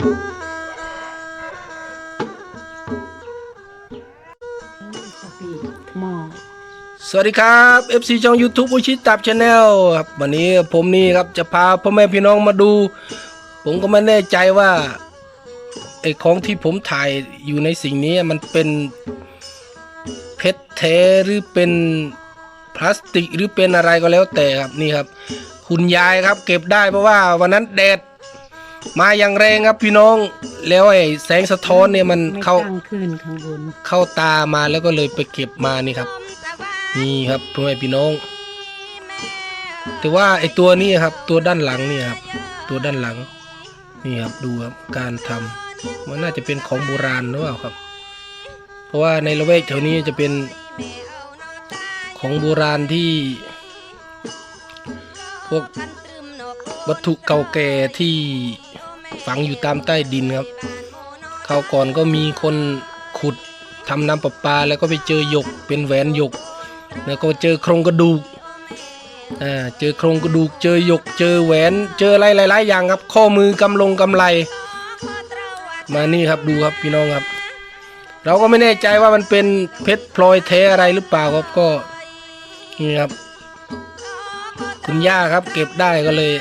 สวัสดีครับ FC ช่อง YouTube อุชิตับชาแนลครับวันนี้ผมนี่ครับจะพาพ่อแม่พี่น้องมาดู ผมก็ไม่แน่ใจว่าไอ้ของที่ผมถ่ายอยู่ในสิ่งนี้มันเป็นเพชรแทหรือเป็นพลาสติกหรือเป็นอะไรก็แล้วแต่ครับนี่ครับ คุณยายครับเก็บได้เพราะว่าวันนั้นแดด มาอย่างแรงครับพี่น้อง แล้วไอ้แสงสะท้อนเนี่ยมันไม่เข้าตั้งขึ้นข้างบนเข้าตามาแล้วก็เลยไปเก็บมานี่ครับ นี่ครับพ่อแม่พี่น้อง แต่ว่าไอตัวนี้ครับ ตัวด้านหลังนี่ครับ ตัวด้านหลัง นี่ครับดูครับการทำมันน่าจะเป็นของโบราณหรือเปล่าครับ เพราะว่าในละแวกแถวนี้จะเป็นของโบราณที่ พวกวัตถุเก่าแก่ที่ ฝังอยู่ตามใต้ดินครับคราวก่อนก็มีคนขุดทำน้ำประปาแล้วก็ไปเจอหยกเป็นแหวนหยก แล้วก็เจอโครงกระดูกอ่าเจอโครงกระดูกเจอหยกเจอแหวน เจออะไรหลาย ๆ อย่างครับ ข้อมือกำลงกำไร มานี่ครับดูครับพี่น้องครับ เราก็ไม่แน่ใจว่ามันเป็นเพชรพลอยแท้อะไรหรือเปล่าครับก็นี่ครับ คุณย่าครับเก็บได้ก็เลย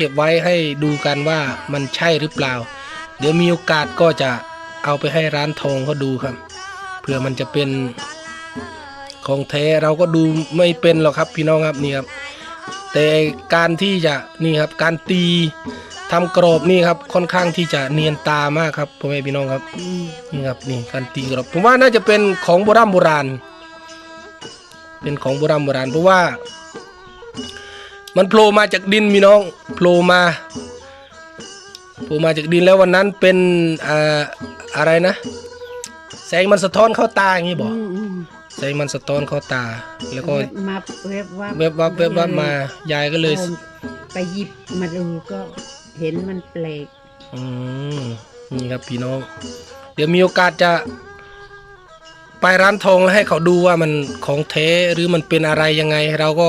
เก็บไว้ให้ดูกันว่ามันใช่หรือเปล่า เดี๋ยวมีโอกาสก็จะเอาไปให้ร้านทองเขาดูครับเพื่อมันจะเป็นของแท้เราก็ดูไม่เป็นหรอกครับพี่น้องครับนี่ครับแต่การที่จะนี่ครับการตีทำกรอบนี่ครับค่อนข้างที่จะเนียนตามากครับพ่อแม่พี่น้องครับนี่ครับนี่การตีกรอบผมว่าน่าจะเป็นของโบราณโบราณ เป็นของโบราณโบราณเพราะว่า มันโผล่มาจากดินพี่น้องโผล่มาโผล่มาจากดินแล้ววันนั้นเป็นอ่าอะไรนะ แสงมันสะท้อนเข้าตาอย่างนี้บอกอืมอืมแสงมันสะท้อนเข้าตา แล้วก็มาเว็บว่าเว็บวับเว็บวับมายายก็เลย ไปหยิบมาดูก็เห็นมันแปลกอืมนี่ครับพี่น้อง เดี๋ยวมีโอกาสจะ ไปร้านทองแล้วให้เขาดูว่ามันของแท้หรือมันเป็นอะไรยังไง เราก็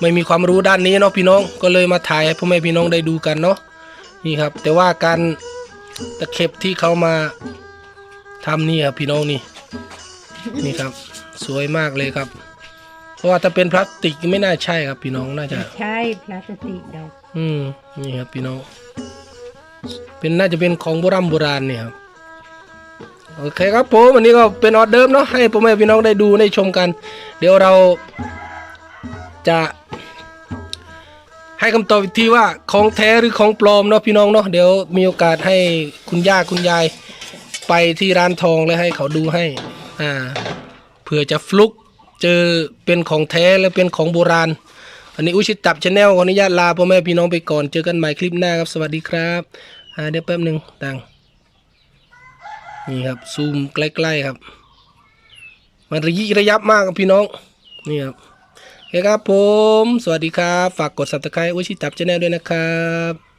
ไม่มีความรู้ด้านนี้เนาะพี่น้องก็เลยมาถ่ายให้พ่อแม่พี่น้องได้ดูกันเนาะนี่ครับ แต่ว่าการตะเข็บที่เขามาทำนี่ครับพี่น้องนี่นี่ครับ สวยมากเลยครับ เพราะว่าถ้าเป็นพลาสติกไม่น่าใช่ครับพี่น้องน่าจะใช่พลาสติกดอกอืมนี่ครับพี่น้อง เป็นน่าจะเป็นของโบราณโบราณเนี่ยครับโอเคครับผมวันนี้ก็เป็นออเดิร์ฟเนาะให้พ่อแม่พี่น้องได้ดูได้ชมกัน เดี๋ยวเราจะ ให้คำตอบอีกทีว่าของแท้หรือของปลอมเนาะพี่น้องเนาะเดี๋ยวมีโอกาสให้คุณย่าคุณยาย ไปที่ร้านทองแล้วให้เขาดูให้อ่าเผื่อจะฟลุกเจอเป็นของแท้แล้วเป็นของโบราณ อันนี้อุชิตับชาแนลขออนุญาตลาพ่อแม่พี่น้องไปก่อนเจอกันใหม่คลิปหน้าครับสวัสดีครับอ่าเดี๋ยวแป๊บหนึ่งตังนี่ครับซูมใกล้ๆครับ มันระยิระยับมากครับพี่น้องนี่ครับ เคครับผม สวัสดีครับ ฝากกด subscribe อุชิตับชาแนลด้วยนะครับ